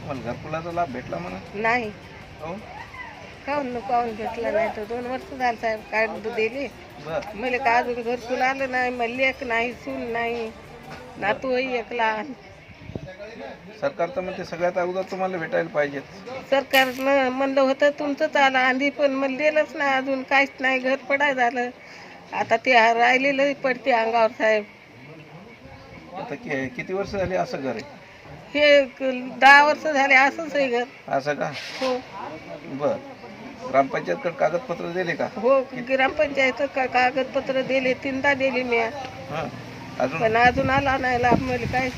तुम्हाला घरकुलाचा लाभ भेटला म्हणा. नाही. हो? काहून काहून भेटला नाही तर दोन वर्ष झालं साहेब कार्ड दिले. बर. मला का अजून घरकुल आलं नाही मला लेख नाही सून नाही. नातू आहे एक लहान. सरकार तर म्हणते सगळ्यात अगोदर तुम्हाला भेटायला पाहिजेत. सरकारनं म्हणलं होतं तुमचंच आलं आधी पण मला दिलंच नाही अजून काहीच नाही घर पडाय झालं. आता ते राहिलेलं पडते अंगावर साहेब. आता कि- किती वर्ष झाली असं घर आहे? हे क- दहा वर्ष झाले असंच आहे घर. असं का? हो. बर. ग्रामपंचायतकडे कागदपत्र दिले का? हो ग्रामपंचायत का कागदपत्र दिले तीनदा दिले मी. हां. अजून? पण अजून आला नाही लाभ मला काय?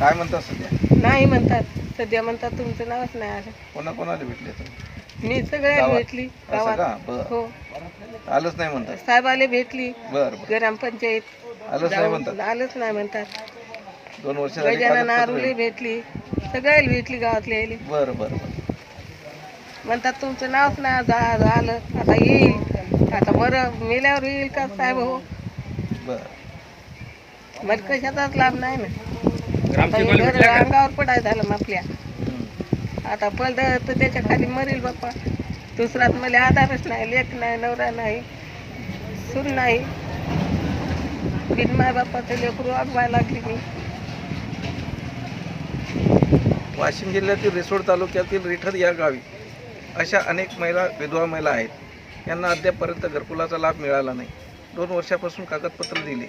काय म्हणतात सध्या? नाही म्हणतात. सध्या म्हणतात तुमचं नावच नाही आलं. कोणा कोणाला भेटले तुम्ही? मी सगळ्या गावात? भेटली असं गावात. का बर. हो. आलंच नाही म्हणतात. साहेबाले भेटली बर बर. ग्रामपंचायत. आलंच नाही म्हणतात? आलंच नाही म्हणतात. दोन वर्ष गजानन आरुले भेटली सगळ्याला भेटली गावातल्या यायले. बरं बरं बरं. म्हणतात तुमचं नावच आज आलं आता येईल. आता बरं मेल्यावर येईल का साहेब हो? बरं. मला कशाचाच लाभ नाही ना. आता हे घर अंगावर पडाय झालं मग आपल्या. आता पडलं तर त्याच्याखाली मरेल बाप्पा. दुसरात मला आधारच नाही लेख नाही नवरा नाही सून नाही. बिन माय बाप्पाचं लेकरू वागवायला लागली मी. वाशिम जिल्ह्यातील रिसोड तालुक्यातील रिठद या गावी अशा अनेक महिला विधवा महिला आहेत. यांना अद्यापपर्यंत घरकुलाचा लाभ मिळाला नाही. दोन वर्षापासून कागदपत्र दिले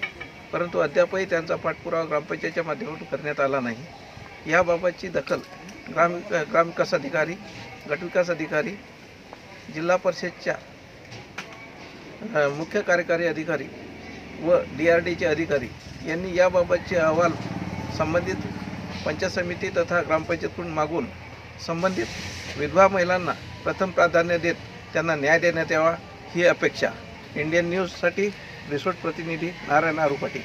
परंतु अद्यापही त्यांचा पाठपुरावा ग्रामपंचायतच्या माध्यमातून करण्यात आला नाही. याबाबतची दखल ग्राम ग्रामविकास अधिकारी गटविकास अधिकारी जिल्हा परिषदच्या मुख्य कार्यकारी अधिकारी व डी आर डीचे अधिकारी यांनी याबाबतचे अहवाल संबंधित पंचायत समिती तथा ग्रामपंचायतकडून मागून संबंधित विधवा महिलांना प्रथम प्राधान्य देत त्यांना न्याय देण्यात यावा ही अपेक्षा. इंडियन न्यूजसाठी रिसोर्ट प्रतिनिधी नारायण आरू पाटील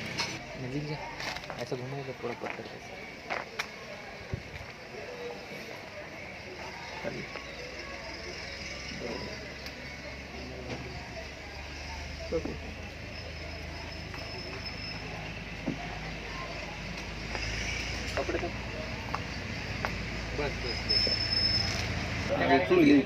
fluido.